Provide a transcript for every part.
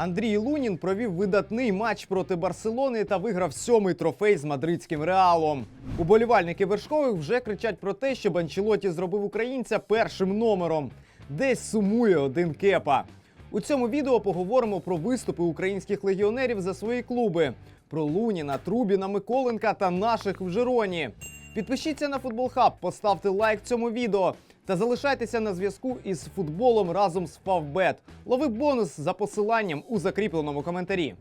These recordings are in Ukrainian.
Андрій Лунін провів видатний матч проти Барселони та виграв сьомий трофей з мадридським реалом. Уболівальники вершкових вже кричать про те, щоб Анчелоті зробив українця першим номером. Десь сумує один кепа. У цьому відео поговоримо про виступи українських легіонерів за свої клуби, про Луніна, Трубіна, Миколенка та наших в Жироні. Підпишіться на Футбол Хаб, поставте лайк цьому відео та залишайтеся на зв'язку із футболом разом з Фавбет. Лови бонус за посиланням у закріпленому коментарі.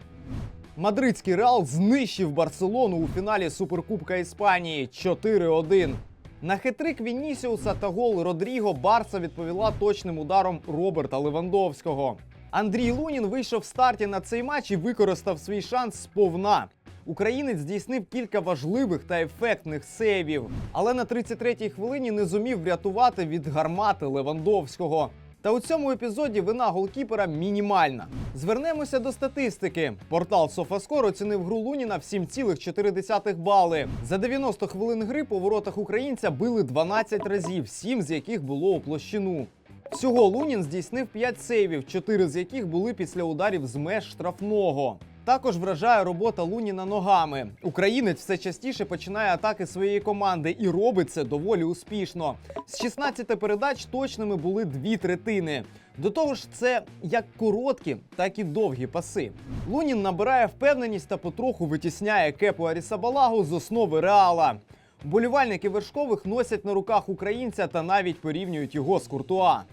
Мадридський Реал знищив Барселону у фіналі Суперкубка Іспанії 4-1. На хитрик Вінісіуса та гол Родріго Барса відповіла точним ударом Роберта Левандовського. Андрій Лунін вийшов в старті на цей матч і використав свій шанс сповна. Українець здійснив кілька важливих та ефектних сейвів, але на 33-й хвилині не зумів врятувати від гармати Левандовського. Та у цьому епізоді вина голкіпера мінімальна. Звернемося до статистики. Портал Софаскор оцінив гру Луніна в 7,4 бали. За 90 хвилин гри по воротах українця били 12 разів, 7 з яких було у площину. Всього Лунін здійснив 5 сейвів, 4 з яких були після ударів з меж штрафного. Також вражає робота Луніна ногами. Українець все частіше починає атаки своєї команди і робить це доволі успішно. З 16 передач точними були дві третини. До того ж, це як короткі, так і довгі паси. Лунін набирає впевненість та потроху витісняє кепу Арісабалагу з основи реала. Болівальники вершкових носять на руках українця та навіть порівнюють його з Куртуа.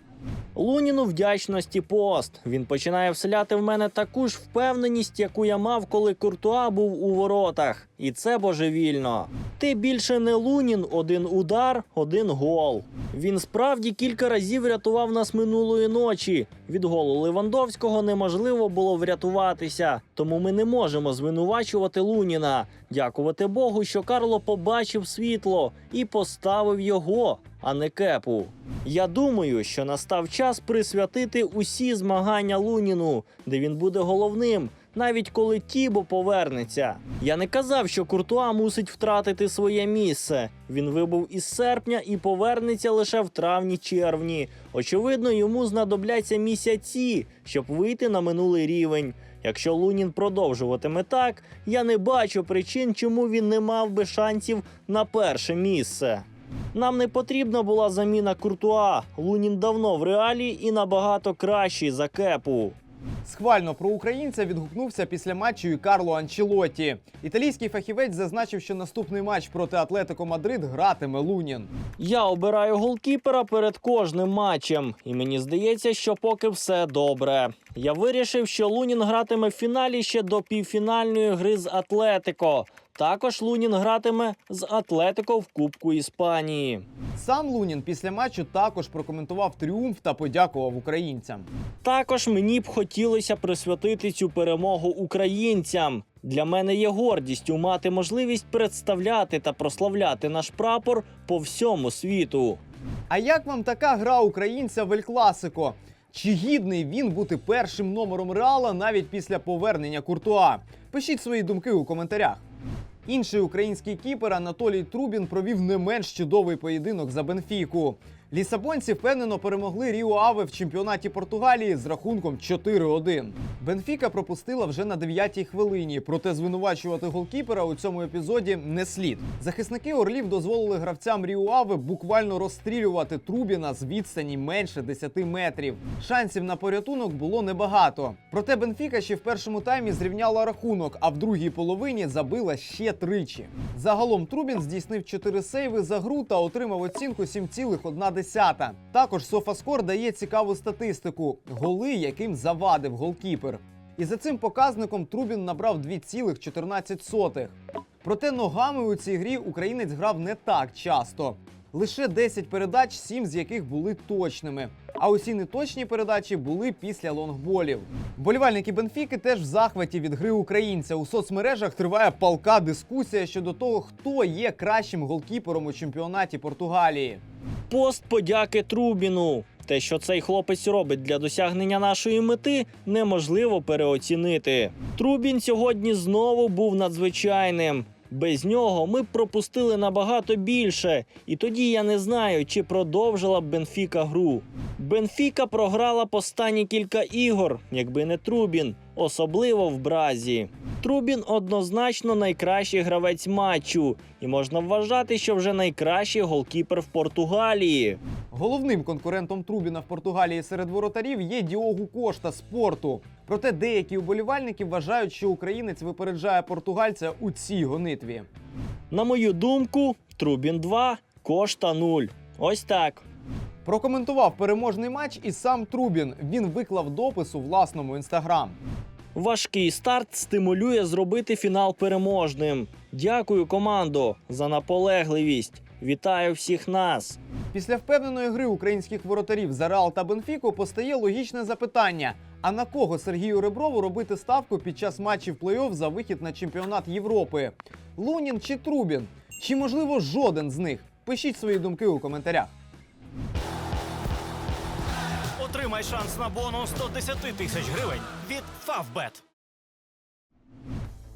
Луніну вдячності пост. Він починає вселяти в мене таку ж впевненість, яку я мав, коли Куртуа був у воротах. І це божевільно. Ти більше не Лунін, один удар, один гол. Він справді кілька разів рятував нас минулої ночі. Від голу Левандовського неможливо було врятуватися, тому ми не можемо звинувачувати Луніна. Дякувати Богу, що Карло побачив світло і поставив його, а не кепу. Я думаю, що настав час присвятити усі змагання Луніну, де він буде головним. Навіть коли Тібо повернеться. Я не казав, що Куртуа мусить втратити своє місце. Він вибув із серпня і повернеться лише в травні-червні. Очевидно, йому знадобляться місяці, щоб вийти на минулий рівень. Якщо Лунін продовжуватиме так, я не бачу причин, чому він не мав би шансів на перше місце. Нам не потрібна була заміна Куртуа. Лунін давно в реалі і набагато кращий за кепу. Схвально про українця відгукнувся після матчу і Карло Анчелоті. Італійський фахівець зазначив, що наступний матч проти Атлетико Мадрид гратиме Лунін. Я обираю голкіпера перед кожним матчем, і мені здається, що поки все добре. Я вирішив, що Лунін гратиме в фіналі ще до півфінальної гри з Атлетико. Також Лунін гратиме з Атлетико в Кубку Іспанії. Сам Лунін після матчу також прокоментував тріумф та подякував українцям. Також мені б хотілося присвятити цю перемогу українцям. Для мене є гордістю мати можливість представляти та прославляти наш прапор по всьому світу. А як вам така гра українця в Ель-Класико? Чи гідний він бути першим номером реала навіть після повернення Куртуа? Пишіть свої думки у коментарях. Інший український кіпер Анатолій Трубін провів не менш чудовий поєдинок за Бенфіку. Лісабонці впевнено перемогли Ріо Аве в чемпіонаті Португалії з рахунком 4-1. Бенфіка пропустила вже на 9-й хвилині, проте звинувачувати голкіпера у цьому епізоді не слід. Захисники Орлів дозволили гравцям Ріо Аве буквально розстрілювати Трубіна з відстані менше 10 метрів. Шансів на порятунок було небагато. Проте Бенфіка ще в першому таймі зрівняла рахунок, а в другій половині забила ще тричі. Загалом Трубін здійснив 4 сейви за гру та отримав оцінку 7,1. Також Софаскор дає цікаву статистику: голи, яким завадив голкіпер. І за цим показником Трубін набрав 2,14. Проте ногами у цій грі українець грав не так часто. Лише 10 передач, 7 з яких були точними. А усі неточні передачі були після лонгболів. Болівальники Бенфіки теж в захваті від гри українця. У соцмережах триває палка дискусія щодо того, хто є кращим голкіпером у чемпіонаті Португалії. Пост подяки Трубіну. Те, що цей хлопець робить для досягнення нашої мети, неможливо переоцінити. Трубін сьогодні знову був надзвичайним. Без нього ми б пропустили набагато більше, і тоді я не знаю, чи продовжила б Бенфіка гру. Бенфіка програла останні кілька ігор, якби не Трубін, особливо в бразі. Трубін однозначно найкращий гравець матчу, і можна вважати, що вже найкращий голкіпер в Португалії. Головним конкурентом Трубіна в Португалії серед воротарів є Діогу Кошта з порту. Проте деякі уболівальники вважають, що українець випереджає португальця у цій гонитві. На мою думку, Трубін 2, Кошта 0. Ось так. Прокоментував переможний матч і сам Трубін. Він виклав допис у власному інстаграм. Важкий старт стимулює зробити фінал переможним. Дякую, командо, за наполегливість. Вітаю всіх нас. Після впевненої гри українських воротарів за Реал та Бенфіку постає логічне запитання: а на кого Сергію Реброву робити ставку під час матчів плей-офф за вихід на чемпіонат Європи? Лунін чи Трубін? Чи можливо жоден з них? Пишіть свої думки у коментарях. Отримай шанс на бонус 110 тисяч гривень від Favbet.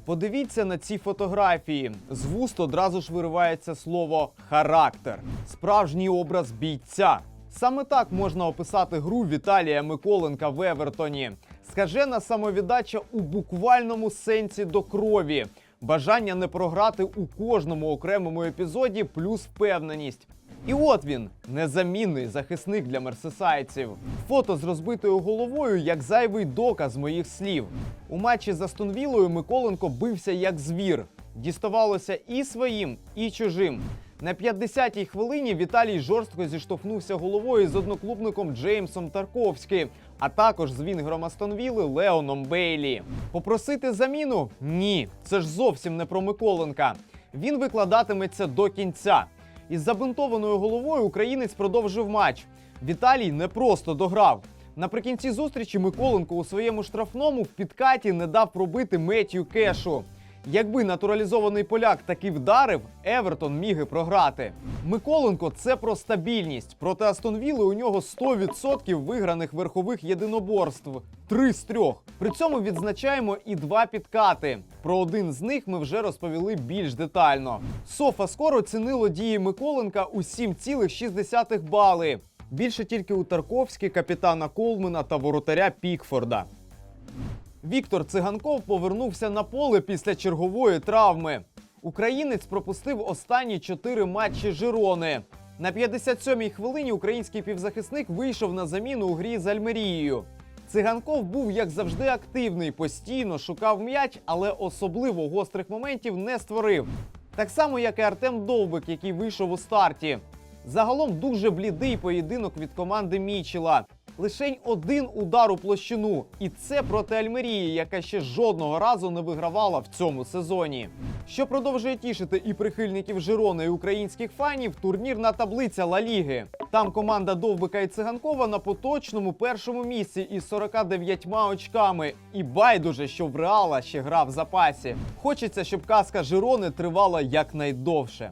Подивіться на ці фотографії. З вуст одразу ж виривається слово характер, справжній образ бійця. Саме так можна описати гру Віталія Миколенка в Евертоні. Скажена самовіддача у буквальному сенсі до крові, бажання не програти у кожному окремому епізоді, плюс впевненість. І от він, незамінний захисник для мерсисайців. Фото з розбитою головою як зайвий доказ моїх слів. У матчі з Астон Віллою Миколенко бився як звір. Діставалося і своїм, і чужим. На 50-й хвилині Віталій жорстко зіштовхнувся головою з одноклубником Джеймсом Тарковським, а також з Вінгром Астон Вілли Леоном Бейлі. Попросити заміну? Ні, це ж зовсім не про Миколенка. Він викладатиметься до кінця. Із забинтованою головою українець продовжив матч. Віталій не просто дограв. Наприкінці зустрічі Миколенко у своєму штрафному в підкаті не дав пробити Меттю Кешу. Якби натуралізований поляк таки вдарив, Евертон міг і програти. Миколенко це про стабільність. Проти Астон Вілли у нього 100% виграних верхових єдиноборств. Три з трьох. При цьому відзначаємо і два підкати. Про один з них ми вже розповіли більш детально. Софа скоро оцінило дії Миколенка у 7,6 бали. Більше тільки у Тарковські, капітана Колмена та воротаря Пікфорда. Віктор Циганков повернувся на поле після чергової травми. Українець пропустив останні чотири матчі Жирони. На 57-й хвилині український півзахисник вийшов на заміну у грі з Альмерією. Циганков був, як завжди, активний, постійно шукав м'яч, але особливо гострих моментів не створив. Так само, як і Артем Довбик, який вийшов у старті. Загалом дуже блідий поєдинок від команди Мічела. Лишень один удар у площину, і це проти Альмерії, яка ще жодного разу не вигравала в цьому сезоні. Що продовжує тішити і прихильників Жирони, і українських фанів, турнірна таблиця Ла Ліги. Там команда Довбика і Циганкова на поточному першому місці із 49 очками. І байдуже, що в Реала ще гра в запасі. Хочеться, щоб казка Жирони тривала якнайдовше.